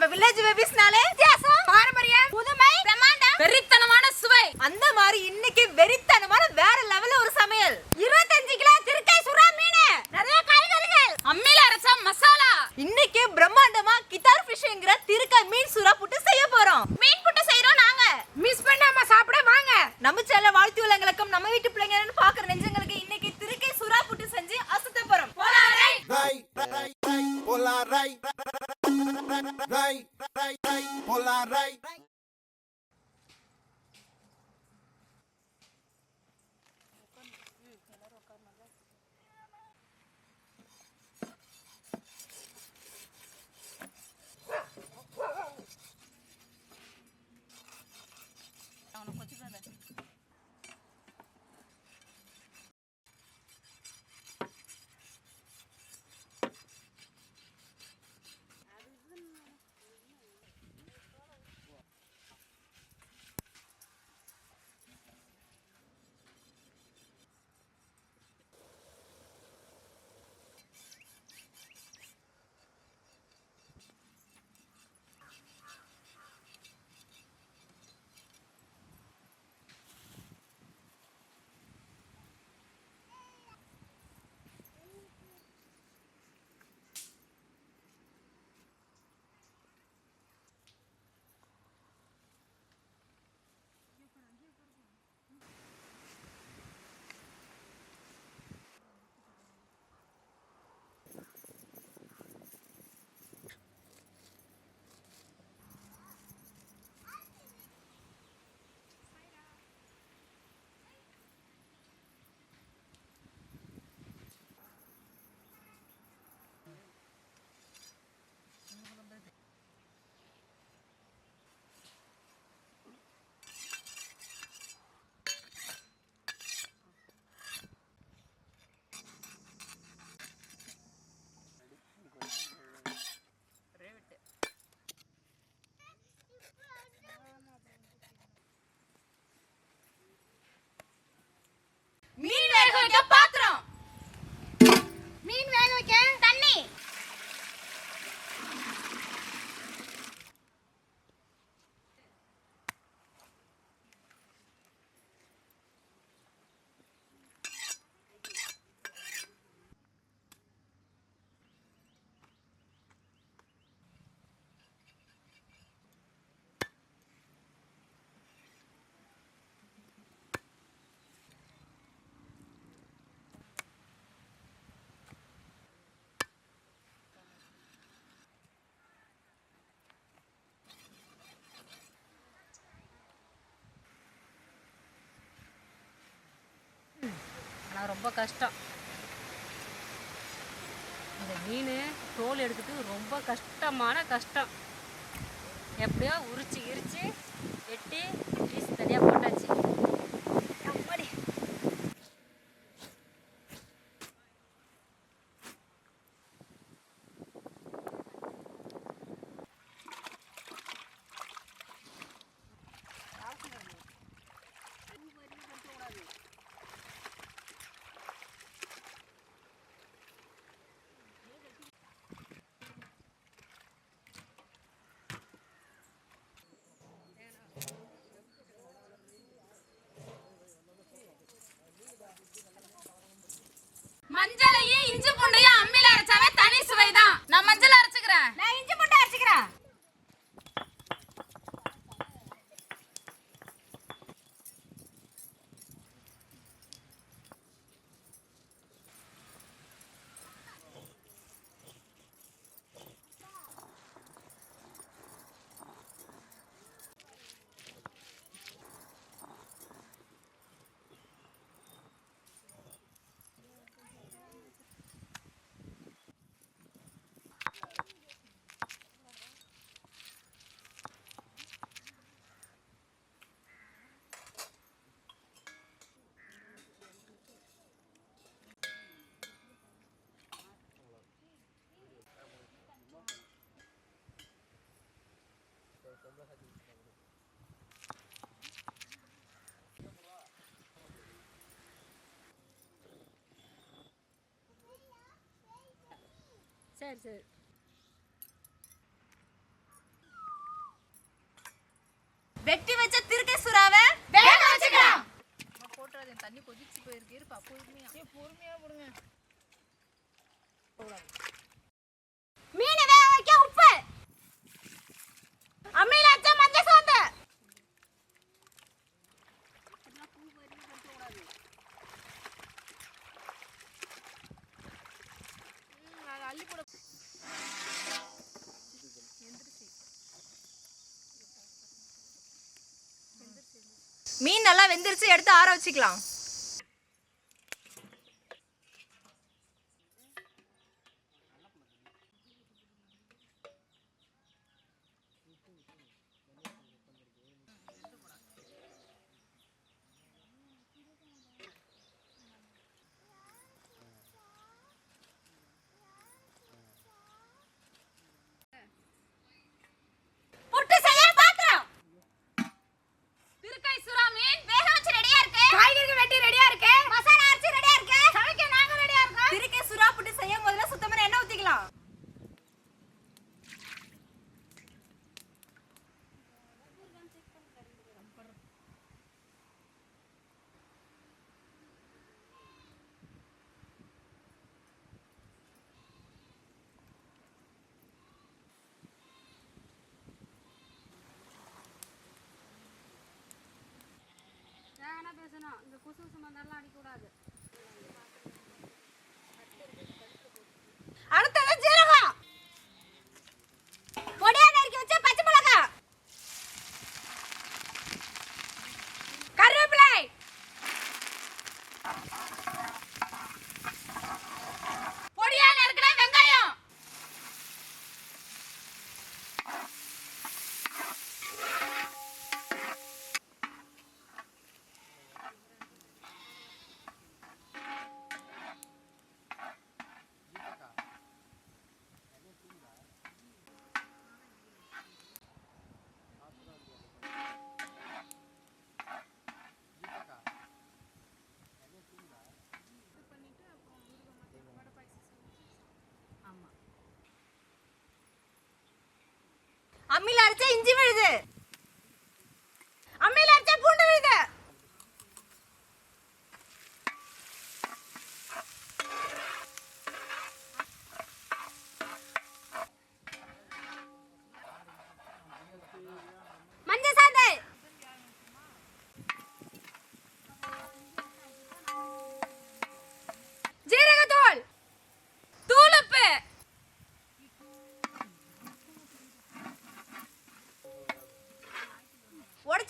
நம்ம வில்லேஜ் பேபிஸ்னாலே வித்தியாசம். பாரம்பரிய புதுமை பிரமாண்டம் வெறித்தனமான சுவை. அந்த மாதிரி இன்னைக்கு வெறித்தனமான வேற லெவல்ல ஒரு சமையல். இரு அது ரொம்ப கஷ்டம். இந்த மீன் தோல் எடுக்கிறதுக்கு ரொம்ப கஷ்டமான கஷ்டம். எப்படியோ உரிச்சு இரிச்சு வெட்டி பீஸ் தனியாக போட்டாச்சு. சரி சரி. வெட்டி வச்ச திருக்கை சுறாவை வேக வச்சுக்கலாம் போட்டுறாது தண்ணி கொதிச்சு போயிருக்கு. பொறுமையா. பொறுமையா போடுங்க. மீன் நல்லா வெந்துருச்சு எடுத்து ஆற வச்சுக்கலாம் புட்டு செய்ய பாத்திரம் திருக்கை சுறா மீன் வேக வச்சு ரெடியா இருக்கு காய்கறிகள் வெட்டி ரெடியா இருக்கு மசாலா அரைச்சு ரெடியா இருக்கு சமைக்க நாங்க ரெடியா இருக்கோம் திருக்கை சுறா புட்டு செய்ய முதல்ல சுத்தமான எண்ணெய் ஊத்திக்கலாம் வேணா பேசணும் இந்த நல்லா குசு அடிக்கக்கூடாது അമ്മിൽ അരച്ച ഇഞ്ചി മെഴുത്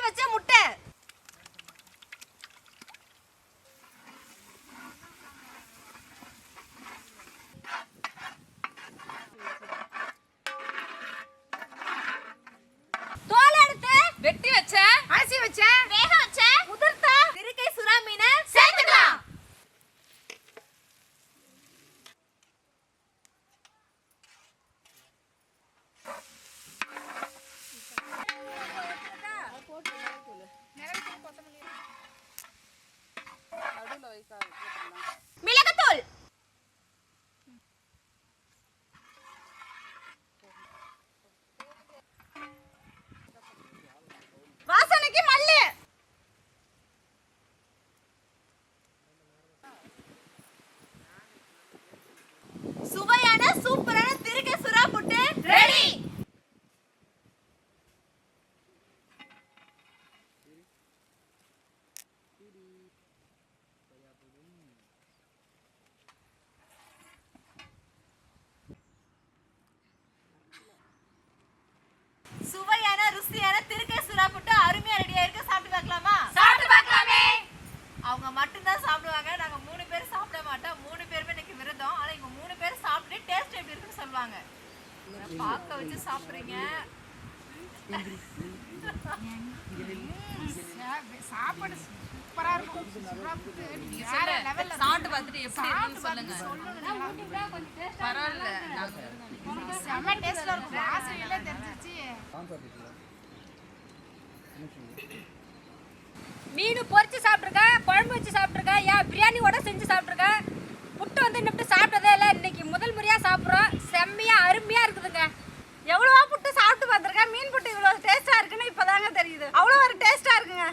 வச்ச முட்டை தோல் எடுத்து வெட்டி வச்ச அரிசி வச்ச வேக வச்ச உதிர்த்த திருக்கை சுறா மீனை சேர்த்துக்கலாம் மிளகுத்தூள் வாசனைக்கு மல்லி சுவையான சூப்பரான திருக்கை சுறா புட்டு ரெடி சுவையான ருசியான திருக்கை சுறா புட்டு அருமையா ரெடியா இருக்கு சாப்பிட்டு பார்க்கலாமா? சாப்பிட்டு பார்க்கலாமே. அவங்க மட்டும்தான் சாப்பிடுவாங்க. நாங்க மூணு பேர் சாப்பிட மாட்டோம். மூணு பேருமே இன்னைக்கு விரதம். ஆனா இவங்க மூணு பேர் சாப்பிட்டு டேஸ்ட் எப்படி இருக்குன்னு சொல்லுவாங்க. பார்க்க வச்சு சாப்பிடுறீங்க. சாப்பாடு சூப்பரா இருக்கும். சாப்பிட்டு பார்த்துட்டு எப்படி இருக்குன்னு சொல்லுங்க. பரவாயில்ல. செம்ம டேஸ்ட்ல இருக்கும். வாசனையில தெரிஞ்சிச்சு மீன் பொறிச்சு சாப்பிட்ருக்கேன் குழம்பு வச்சு சாப்பிட்ருக்கேன் ஏன் பிரியாணியோட செஞ்சு சாப்பிட்ருக்கேன் புட்டு வந்து இன்னும் சாப்பிட்டதே இல்லை. இன்னைக்கு முதல் முறையாக சாப்பிட்றோம். செம்மையாக அருமையாக இருக்குதுங்க. எவ்வளோவா புட்டு சாப்பிட்டு பார்த்துருக்கேன். மீன் புட்டு இவ்வளோ டேஸ்ட்டாக இருக்குன்னு இப்போதாங்க தெரியுது. அவ்வளோ ஒரு டேஸ்ட்டாக இருக்குங்க.